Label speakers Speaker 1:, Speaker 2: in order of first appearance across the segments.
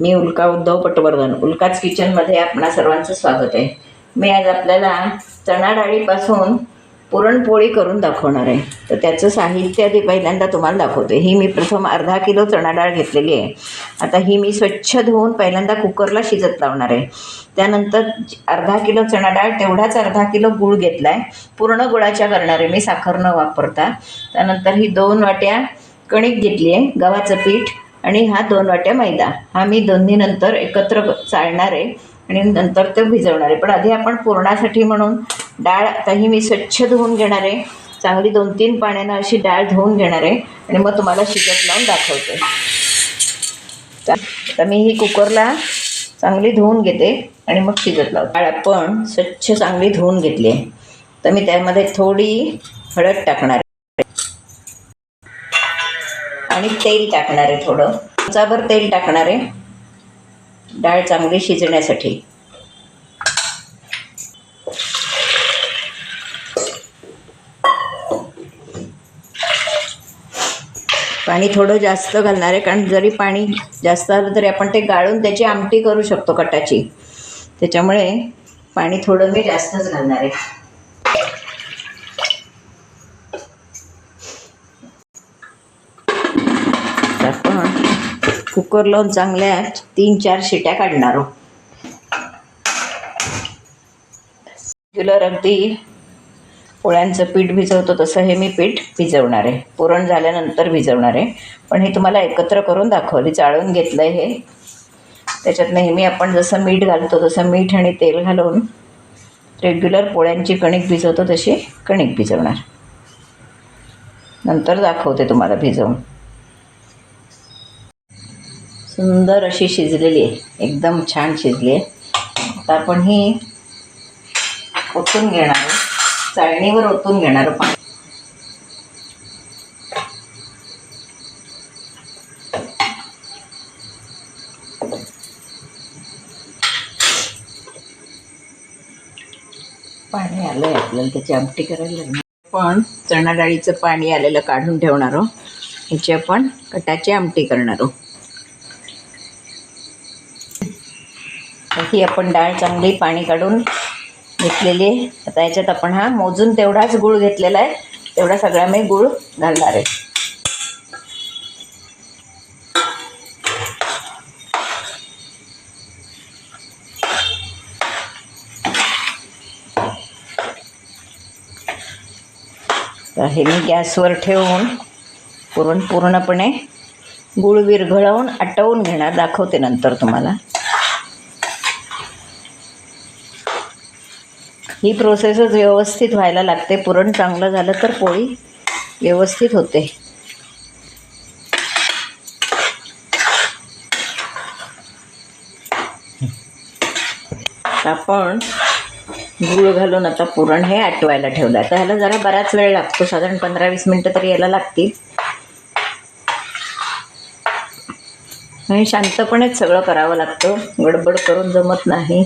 Speaker 1: मी उल्का उद्धव पटवर्धन उल्काच किचनमध्ये आपणा सर्वांचं स्वागत आहे. मी आज आपल्याला चणा डाळीपासून पुरणपोळी करून दाखवणार आहे. तर त्याचं साहित्य आधी पहिल्यांदा तुम्हाला दाखवते. ही मी प्रथम अर्धा किलो चणा डाळ घेतलेली आहे. आता ही मी स्वच्छ धुवून पहिल्यांदा कुकरला शिजत लावणार आहे. त्यानंतर अर्धा किलो चणा डाळ तेवढाच अर्धा किलो गूळ घेतला आहे पूर्ण गुळाच्या करणार आहे मी साखर न वापरता. त्यानंतर ही दोन वाट्या कणिक घेतली आहे गव्हाचं पीठ. आणि हा दोन वाट्या मैदा. हा मी दोन्ही नंतर एकत्र चाळणार आहे आणि नंतर ते भिजवणार आहे. पण आधी आपण पुरणासाठी म्हणून डाळ आता ही मी स्वच्छ धुवून घेणार आहे. चांगली दोन तीन पाण्यानं अशी डाळ धुवून घेणार आहे आणि मग तुम्हाला शिजत लावून दाखवते. तर मी ही कुकरला चांगली धुवून घेते आणि मग शिजत लावते. डाळ आपण स्वच्छ चांगली धुवून घेतली आहे. तर मी त्यामध्ये थोडी हळद टाकणार आहे आणि तेल टाकणार आहे थोडं. चमचाभर तेल टाकणार आहे. डाळ चांगली शिजण्यासाठी. पाणी थोडं जास्त घालणार आहे कारण जरी पाणी जास्त आलं तरी आपण ते गाळून त्याची आमटी करू शकतो कटाची. त्याच्यामुळे पाणी थोडं मी जास्तच घालणार आहे. कुकर लावून चांगल्या तीन चार शिट्या काढणार हो. रेग्युलर अगदी पोळ्यांचं पीठ भिजवतो तसं हे मी पीठ भिजवणार आहे. पुरण झाल्यानंतर भिजवणार आहे. पण हे तुम्हाला एकत्र करून दाखवली चाळून घेतलं आहे हे. त्याच्यात नेहमी आपण जसं मीठ घालतो तसं मीठ आणि तेल घालून रेग्युलर पोळ्यांची कणिक भिजवतो तशी कणिक भिजवणार. नंतर दाखवते तुम्हाला भिजवून. सुंदर अशी शिजलेली आहे. एकदम छान शिजली आहे. आता आपण ही ओतून घेणार आहे. चाळणीवर ओतून घेणार पाणी पाणी आलं आहे आपल्याला त्याची आमटी करायला लागणार. पण चणा डाळीचं पाणी आलेलं काढून ठेवणार आहोत. ह्याची आपण कटाची आमटी करणार आहोत. ही आपण डाळ चांगली पाणी काढून घेतलेली आहे. आता याच्यात आपण हा मोजून तेवढाच गूळ घेतलेला आहे. तेवढा सगळा मी गूळ घालणार आहे. तर हे मी गॅसवर ठेवून पुरण पूर्णपणे गूळ विरघळवून आटवून घेणार. दाखवते नंतर तुम्हाला. ही प्रोसेसच व्यवस्थित व्हायला लागते. पुरण चांगलं झालं तर पोळी व्यवस्थित होते. आपण गुळ घालून आता पुरण हे आटवायला ठेवलं. तर ह्याला जरा बराच वेळ लागतो. साधारण पंधरा वीस मिनटं तरी याला लागतील. आणि शांतपणेच सगळं करावं लागतं. गडबड करून जमत नाही.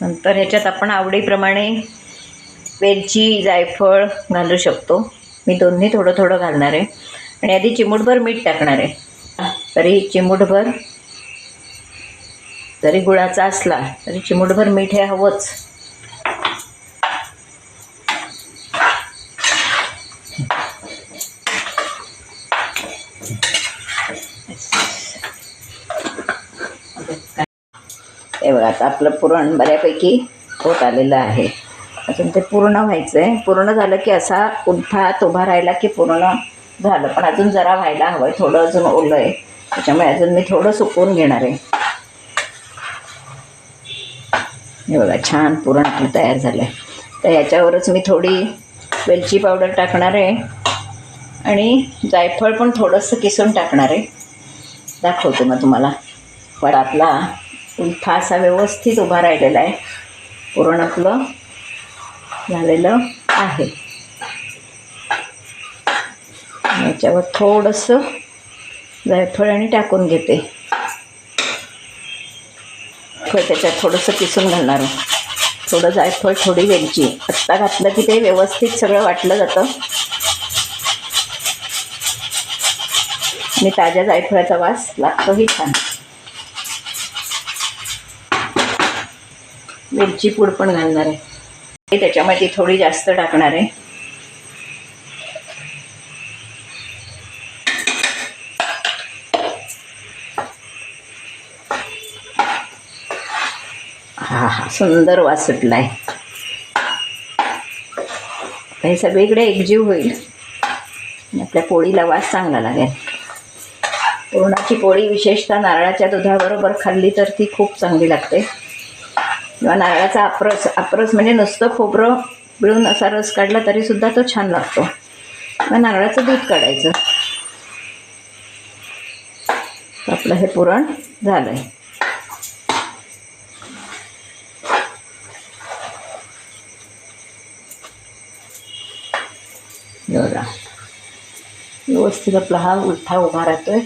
Speaker 1: नंतर ह्याच्यात आपण आवडीप्रमाणे वेलची जायफळ घालू शकतो. मी दोन्ही थोडं थोडं घालणार आहे. आणि आधी चिमूटभर मीठ टाकणार आहे. तरी चिमूटभर जरी गुळाचा असला तरी चिमूटभर मीठ हे हवंच. हे बघा आता आपलं पुरण बऱ्यापैकी होत आलेलं आहे. अजून ते पूर्ण व्हायचं आहे पूर्ण झालं की असा उलथात उभा राहिला की पूर्ण झालं. पण अजून जरा व्हायला हवं आहे थोडं अजून ओलं आहे त्याच्यामुळे अजून मी थोडं सुकवून घेणार आहे. हे बघा छान पुरण आपलं तयार झालं आहे तर ह्याच्यावरच मी थोडी वेलची पावडर टाकणार आहे. आणि जायफळ पण थोडंसं किसून टाकणार आहे. दाखवते मग तुम्हाला. पण आपला उलथा असा व्यवस्थित उभा राहिलेला आहे. पुरण आपलं झालेलं आहे. याच्यावर थोडंसं जायफळ आणि टाकून घेते. फळ त्याच्यात थोडंसं किसून घालणार थोडं जायफळ थोडी वेलची. आत्ता घातलं की ते व्यवस्थित सगळं वाटलं जातं. आणि ताज्या जायफळाचा वास लागतोही छान. मिरची पूड पण घालणार आहे. त्याच्यामध्ये थोडी जास्त टाकणार आहे. हा हा सुंदर वास सुटला आहे हे सगळीकडे एकजीव होईल. आपल्या पोळीला वास चांगला लागेल. पुरणाची पोळी विशेषतः नारळाच्या दुधाबरोबर खाल्ली तर ती खूप चांगली लागते. किंवा नारळाचा आप्रस आप्रस म्हणजे नुसतं खोबरं पिळून असा रस काढला तरीसुद्धा तो छान लागतो. मग नारळाचं दूध काढायचं. आपलं हे पुरण झालं आहे बघा. व्यवस्थित आपला हा उलथा उभा राहतोय.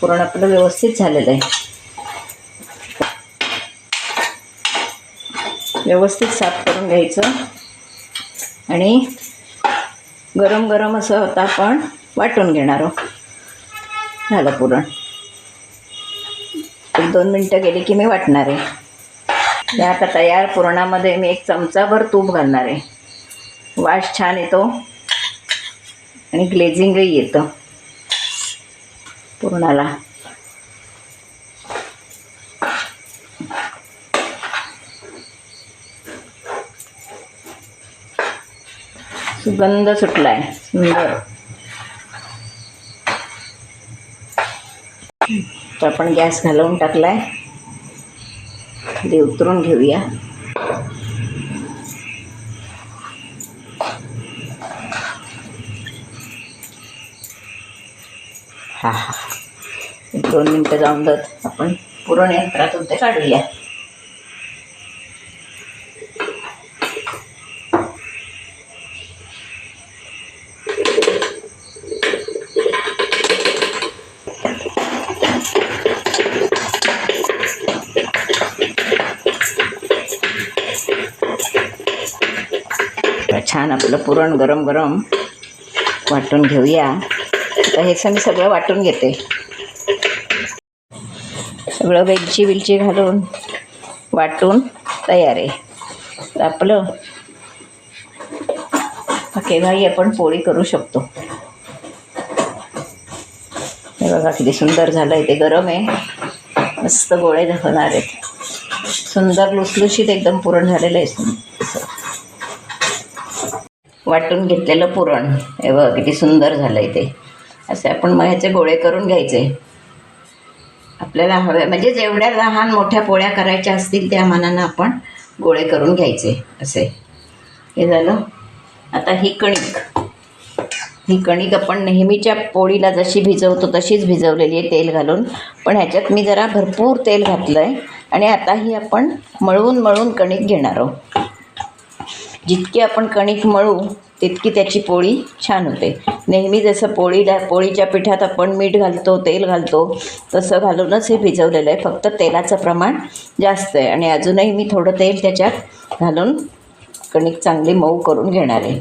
Speaker 1: पुरण आपलं व्यवस्थित झालेलं आहे. व्यवस्थित साफ करून घ्यायचं. आणि गरम गरम असं होता आपण वाटून घेणार आहोत. झालं पुरण. एक दोन मिनटं गेली की मी वाटणार आहे. या आता तयार पुरणामध्ये मी एक चमचाभर तूप घालणार आहे. वास छान येतो. आणि ग्लेझिंगही येतं. पुरणाला. सुगंध सुटला आहे सुंदर. तर आपण गॅस घालवून टाकलाय. ते उतरून घेऊया. हा हा. दोन मिनटं जाऊन देत आपण पुरण यंत्रातून ते काढूया. पुरण गरम गरम वाटून घेऊया. आता हे मी सगळं वाटून घेते. सगळं वेलची विलची घालून वाटून तयार आहे. आपलं केव्हाही आपण पोळी करू शकतो. हे बघा किती सुंदर झालं आहे ते गरम आहे. मस्त गोळे होणार आहेत. सुंदर लुसलुशीत एकदम पुरण झालेलं आहे. वाटून घेतलेलं पुरण. हे बघ किती सुंदर झालं आहे ते. असे आपण मग ह्याचे गोळे करून घ्यायचे. आपल्याला हवे म्हणजे जेवढ्या लहान मोठ्या पोळ्या करायच्या असतील त्या मानानं आपण गोळे करून घ्यायचे. असे. हे झालं. आता ही कणिक. ही कणिक आपण नेहमीच्या पोळीला जशी भिजवतो तशीच भिजवलेली आहे तेल घालून. पण ह्याच्यात मी जरा भरपूर तेल घातलं आहे आणि आता ही आपण मळवून मळून कणिक घेणार आहोत. जितकी आपण कणिक मळू तितकी त्याची पोळी छान होते. नेहमी जसं पोळीला पोळीच्या पिठात आपण मीठ घालतो तेल घालतो तसं घालूनच हे भिजवलेलं आहे. फक्त तेलाचं प्रमाण जास्त आहे. आणि अजूनही मी थोडं तेल त्याच्यात घालून कणिक चांगली मऊ करून घेणार आहे.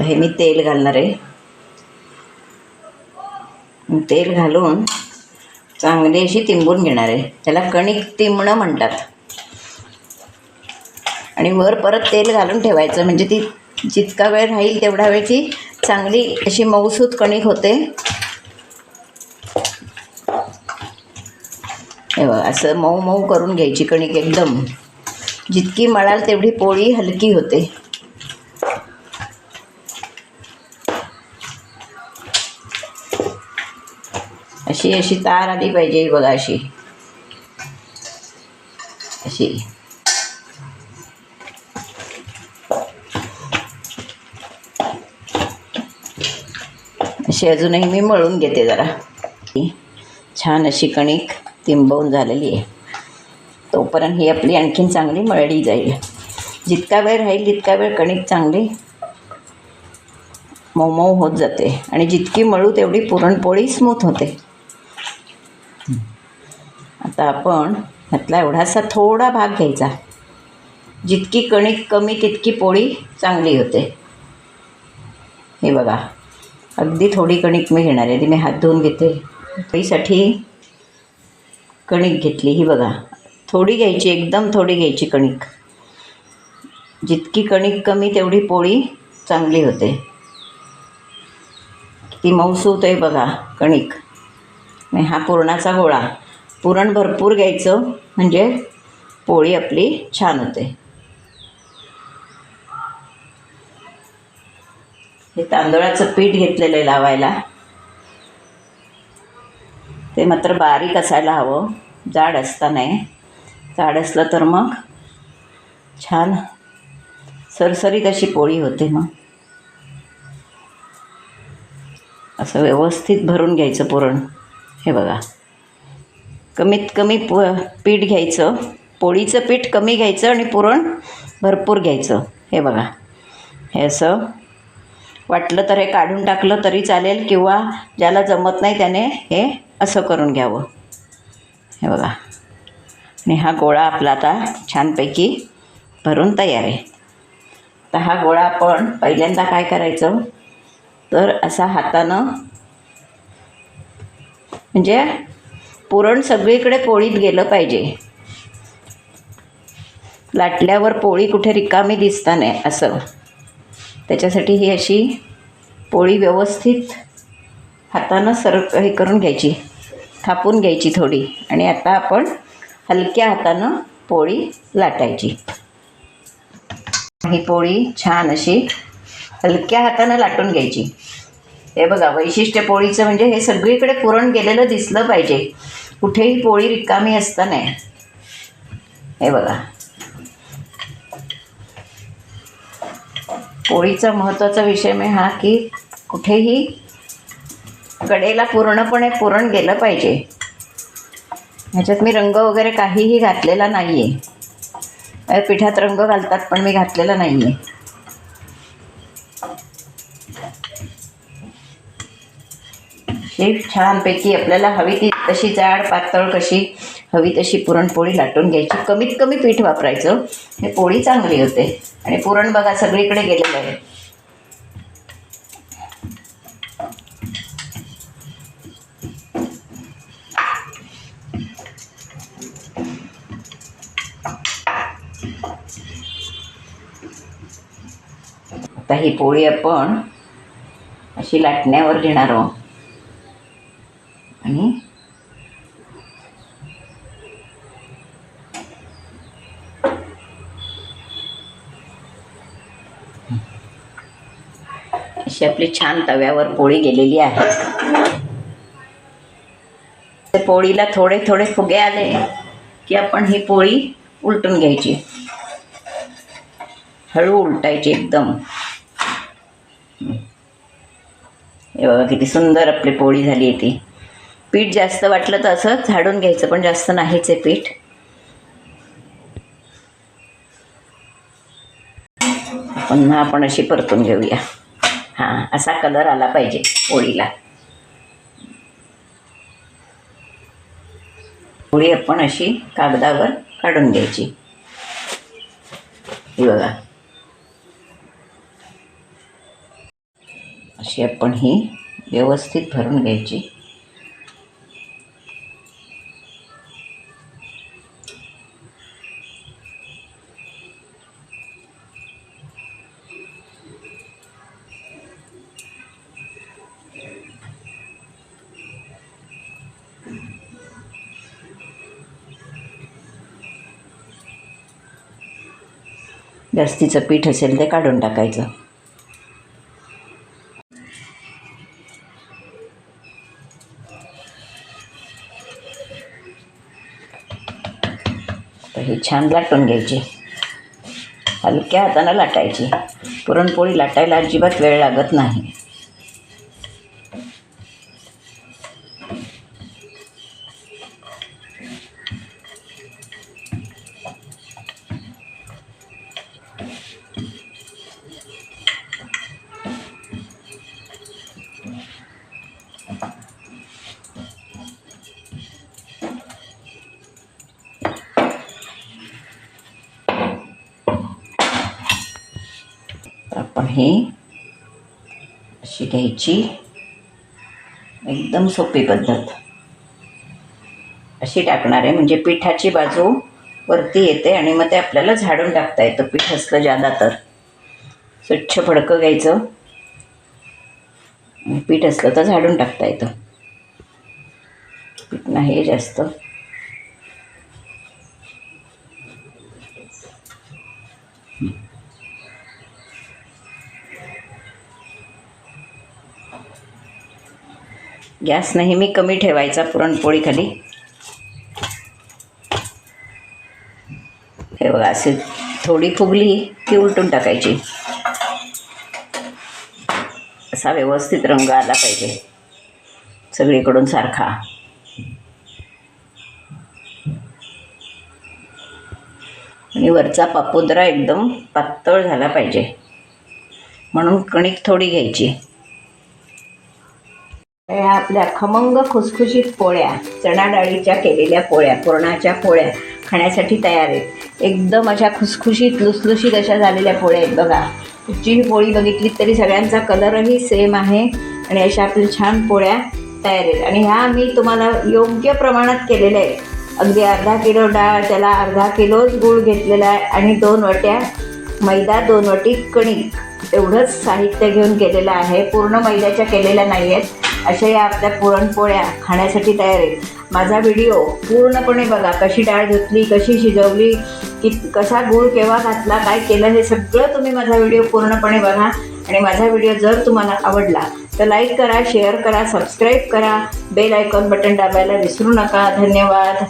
Speaker 1: हे मी तेल घालणार आहे. तेल घालून चांगली अशी तिंबून घेणार आहे. त्याला कणिक तिंबणं म्हणतात. आणि वर परत तेल घालून ठेवायचं. म्हणजे ती जितका वेळ राहील तेवढा वेळ ती चांगली अशी मऊसूत कणिक होते. असं मऊ मऊ करून घ्यायची कणिक एकदम. जितकी मळाल तेवढी पोळी हलकी होते. अशी अशी तार आली पाहिजे बघा अशी. अशी. अशी अजूनही मी मळून घेते जरा. छान अशी कणिक तिंबवून झालेली आहे. तोपर्यंत ही आपली आणखीन चांगली मळली जाईल. जितका वेळ राहील तितका वेळ कणिक चांगली मऊ मऊ होत जाते. आणि जितकी मळू तेवढी पुरणपोळी स्मूथ होते. आता आपण ह्यातला एवढासा थोडा भाग घ्यायचा. जितकी कणिक कमी तितकी पोळी चांगली होते. हे बघा अगदी थोडी कणिक मी घेणार आहे. ती मी हात धुवून घेते. पोळीसाठी कणिक घेतली. ही बघा थोडी घ्यायची एकदम थोडी घ्यायची कणिक. जितकी कणिक कमी तेवढी पोळी चांगली होते. किती मऊसूत आहे बघा कणिक. मी हा पुरणाचा गोळा. पुरण भरपूर घ्यायचं. म्हणजे पोळी आपली छान होते. हे तांदळाचं पीठ घेतलेलं आहे लावायला. ते मात्र बारीक असायला हवं. जाड असता नाही जाड असलं तर मग छान सरसरीत अशी पोळी होते मग. असं व्यवस्थित भरून घ्यायचं पुरण. हे बघा. कमीत कमी प पीठ घ्यायचं. पोळीचं पीठ कमी घ्यायचं आणि पुरण भरपूर घ्यायचं. हे बघा. हे असं. वाटलं तर हे काढून टाकलं तरी चालेल किंवा ज्याला जमत नाही त्याने हे असं करून घ्यावं. हे बघा. आणि हा गोळा आपला आता छानपैकी भरून तयार आहे. तर हा गोळा आपण पहिल्यांदा काय करायचं? तर असा हातानं म्हणजे पुरण सगळीकडे पोळीत गेलं पाहिजे. लाटल्यावर पोळी कुठे रिकामी दिसता नाही असं. त्याच्यासाठी ही अशी पोळी व्यवस्थित हातानं सर हे करून घ्यायची थापून घ्यायची थोडी. आणि आता आपण हलक्या हातानं पोळी लाटायची. ही पोळी छान अशी हलक्या हातानं लाटून घ्यायची. हे बघा वैशिष्ट्य पोळीचं म्हणजे हे सगळीकडे पुरण गेलेलं दिसलं पाहिजे. कुठेही पोळी रिकामी असता नाही. हे बघा. पोळीचा महत्त्वाचा विषय म्हणजे हा की कुठेही कडेला पूर्णपणे पुरण गेलं पाहिजे. ह्याच्यात मी रंग वगैरे काहीही घातलेला नाही आहे पिठात रंग घालतात पण मी घातलेला नाही आहे ही छानपैकी आपल्याला हवी ती तशी जाड पातळ कशी हवी तशी पुरणपोळी लाटून घ्यायची. कमीत कमी पीठ वापरायचं. हे पोळी चांगली होते. आणि पुरण बघा सगळीकडे गेलेलं आहे. आता ही पोळी आपण अशी लाटण्यावर घेणार आहोत. आणि अशी आपली छान तव्यावर पोळी गेलेली आहे. पोळीला थोडे थोडे फुगे आले की आपण ही पोळी उलटून घ्यायची. हळू उलटायची एकदम. हे बघा किती सुंदर आपली पोळी झाली आहे ती. पीठ जास्त वाटलं तर असं झाडून घ्यायचं पण जास्त नाहीच आहे पीठ. पुन्हा आपण अशी परतून घेऊया. हां असा कलर आला पाहिजे पोळीला पोळी आपण अशी कागदावर काढून घ्यायची. ही बघा. अशी आपण ही व्यवस्थित भरून घ्यायची. जास्तीचं पीठ असेल ते काढून टाकायचं. तर ही छान लाटून घ्यायची. हलक्या हातानं लाटायची. पुरणपोळी लाटायला अजिबात वेळ लागत नाही. आहे. ही अशी घ्यायची. एकदम सोपी पद्धत. अशी टाकणार आहे. म्हणजे पिठाची बाजू वरती येते आणि मग ते आपल्याला झाडून टाकता येतं. पीठ असलं जादा तर. स्वच्छ फडकं घ्यायचं. पीठ असलं तर झाडून टाकता येतं. पीठ नाही जास्त. गॅस नेहमी कमी ठेवायचा पुरणपोळी खाली हे बघा असे थोडी फुगली की उलटून टाकायची. असा व्यवस्थित रंग आला पाहिजे. सगळीकडून सारखा. आणि वरचा पापुद्रा एकदम पातळ झाला पाहिजे. म्हणून कणिक थोडी घ्यायची. या आपल्या खमंग खुसखुशीत पोळ्या चणा डाळीच्या केलेल्या पोळ्या पुरणाच्या पोळ्या खाण्यासाठी तयार आहेत. एकदम अशा खुसखुशीत लुसलुशीत अशा झालेल्या पोळ्या आहेत बघा. कुठचीही पोळी बघितली तरी सगळ्यांचा कलरही सेम आहे आणि अशा आपल्या छान पोळ्या तयार आहेत. आणि ह्या मी तुम्हाला योग्य प्रमाणात केलेल्या आहेत. अगदी अर्धा किलो डाळ त्याला अर्धा किलोच गूळ घेतलेला आहे आणि दोन वाट्या मैदा दोन वाटी कणिक. एवढंच साहित्य घेऊन केलेलं आहे. पूर्ण मैद्याच्या केलेल्या नाही आहेत अशा या आपल्या पुरणपोळ्या खाण्यासाठी तयार आहेत. माझा व्हिडिओ पूर्णपणे बघा कशी डाळ धुतली कशी शिजवली की कसा गूळ केव्हा घातला काय केलं हे सगळं तुम्ही माझा व्हिडिओ पूर्णपणे बघा. आणि माझा व्हिडिओ जर तुम्हाला आवडला तर लाईक करा शेअर करा सबस्क्राईब करा. बेल आयकॉन बटन दाबायला विसरू नका. धन्यवाद.